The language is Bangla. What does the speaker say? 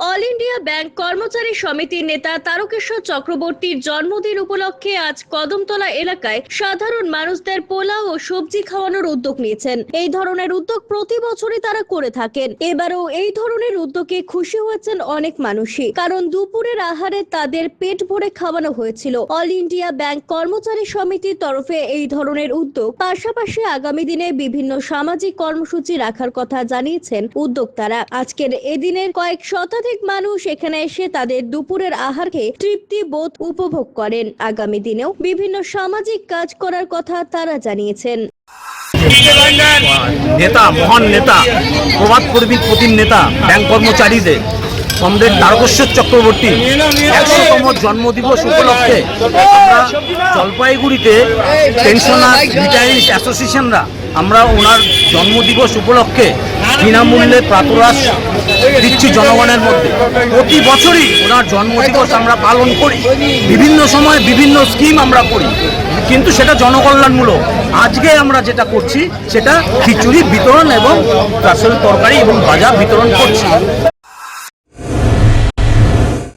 All India bank কর্মচারী সমিতির নেতা তারকেশ্বর চক্রবর্তীর জন্মদিন উপলক্ষে আজ কদমতলা এলাকায় সাধারণ মানুষদের পোলাও ও সবজি খাওয়ানোর উদ্যোগ নিয়েছেন। এই ধরনের উদ্যোগ প্রতি বছরই তারা করে থাকেন। এবারও এই ধরনের উদ্যোগে খুশি হয়েছেন অনেক মানুষই। কারণ দুপুরের আহারে তাদের পেট ভরে খাওয়ানো হয়েছিল। অল ইন্ডিয়া ব্যাংক কর্মচারী সমিতির তরফে এই ধরনের উদ্যোগ। পাশাপাশি আগামী দিনে বিভিন্ন সামাজিক কর্মসূচি রাখার কথা জানিয়েছেন উদ্যোক্তারা। আজকের এদিনের কয়েক শতাধিক মানুষ এখানে এসে তাদের দুপুরের আহারকে তৃপ্তি বোধ উপভোগ করেন। আগামী দিনেও বিভিন্ন সামাজিক কাজ করার কথা তারা জানিয়েছেন। নেতা, মহান নেতা, প্রভাত কর্মীর প্রতিম নেতা, ব্যাংক কর্মচারীদের, কমরেড তারকেশ্বর চক্রবর্তী, একশোতম জন্মদিবস উপলক্ষে আমরা জলপাইগুড়িতে পেনশনার রিটায়ারিস অ্যাসোসিয়েশনরা আমরা ওনার জন্মদিবস উপলক্ষে বিনামূল্যে প্রাতরাস দিচ্ছি জনগণের মধ্যে। প্রতি বছরই ওনার জন্মদিবস আমরা পালন করি। বিভিন্ন সময় বিভিন্ন স্কিম আমরা করি। কিন্তু সেটা জনকল্যাণমূলক। আজকে আমরা যেটা করছি, সেটা খিচুড়ি বিতরণ এবং আসল তরকারি এবং বাজার বিতরণ করছি।